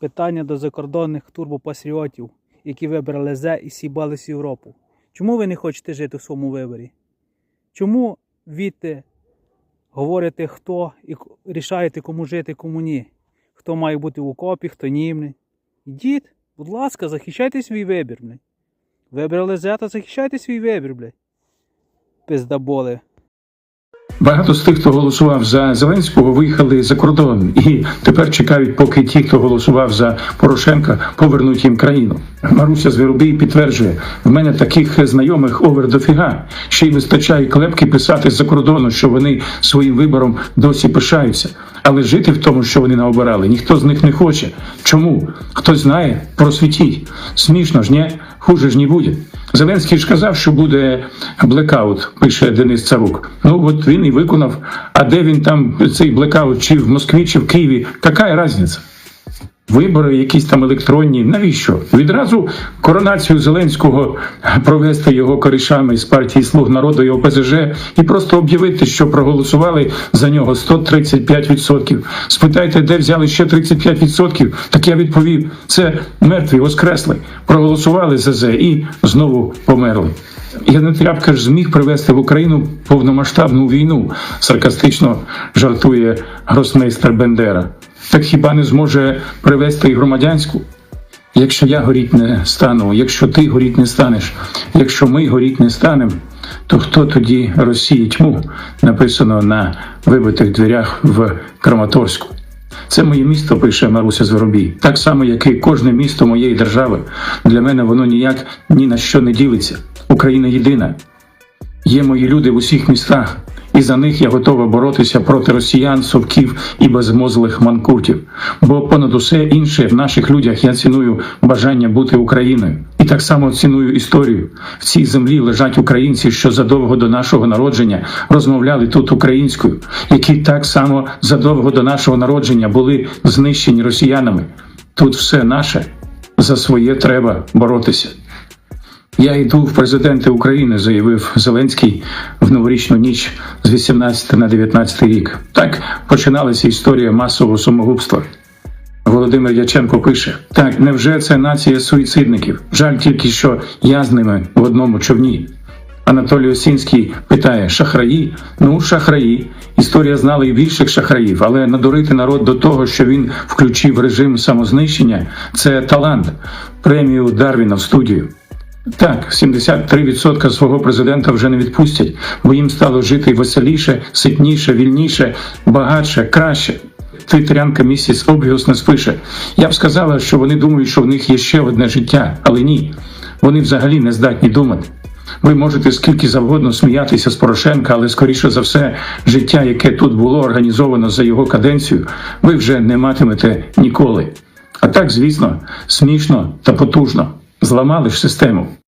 Питання до закордонних турбопатріотів, які вибрали зе і сібались в Європу. Чому ви не хочете жити в своєму виборі? Чому відти говорите, хто і рішаєте, кому жити, кому ні? Хто має бути в окопі, хто ні? бля? Ідіть, будь ласка, захищайте свій вибір. Бля. Вибрали зе, то захищайте свій вибір, блядь. Пиздаболи. Багато з тих, хто голосував за Зеленського, виїхали за кордон і тепер чекають, поки ті, хто голосував за Порошенка, повернуть їм країну. Маруся Звіробій підтверджує: в мене таких знайомих овер дофіга. Ще й вистачає клепки писати з-за кордону, що вони своїм вибором досі пишаються. Але жити в тому, що вони наобирали, ніхто з них не хоче. Чому? Хтось знає, просвітіть. Смішно ж, ні? Хуже ж не буде. Зеленський ж казав, що буде блекаут, пише Денис Царук. Ну от він і виконав. А де він там цей блекаут, чи в Москві, чи в Києві? Яка різниця? Вибори, якісь там електронні. Навіщо? Відразу коронацію Зеленського провести його корішами з партії Слуг народу і ОПЗЖ і просто об'явити, що проголосували за нього 135%. Спитайте, де взяли ще 35%? Так я відповів: це мертві, воскресли. Проголосували за зе і знову померли. Янин Тряпка ж зміг привести в Україну повномасштабну війну, саркастично жартує гросмейстер Бендера. Так хіба не зможе привести і громадянську? Якщо я горіть не стану, якщо ти горіть не станеш, якщо ми горіть не станемо, то хто тоді розсіє тьму, написано на вибитих дверях в Краматорську. Це моє місто, пише Маруся Зверобій. Так само, як і кожне місто моєї держави. Для мене воно ніяк ні на що не ділиться. Україна єдина. Є мої люди в усіх містах, і за них я готова боротися проти росіян, совків і безмозлих манкуртів. Бо понад усе інше в наших людях я ціную бажання бути Україною. І так само ціную історію. В цій землі лежать українці, що задовго до нашого народження розмовляли тут українською, які так само задовго до нашого народження були знищені росіянами. Тут все наше, за своє треба боротися. Я йду в президенти України, заявив Зеленський в новорічну ніч з 18 на 19 рік. Так починалася історія масового самогубства. Володимир Яченко пише: так, невже це нація суїцидників? Жаль тільки, що я з ними в одному човні. Анатолій Осінський питає: шахраї? Ну, шахраї. Історія знала і більших шахраїв, але надурити народ до того, що він включив режим самознищення, це талант. Премію Дарвіна в студію. Так, 73% свого президента вже не відпустять, бо їм стало жити веселіше, ситніше, вільніше, багатше, краще. Твіттерянка місіс Обвіус не спише. Я б сказала, що вони думають, що в них є ще одне життя, але ні. Вони взагалі не здатні думати. Ви можете скільки завгодно сміятися з Порошенка, але скоріше за все, життя, яке тут було організовано за його каденцію, ви вже не матимете ніколи. А так, звісно, смішно та потужно. Зламали ж систему.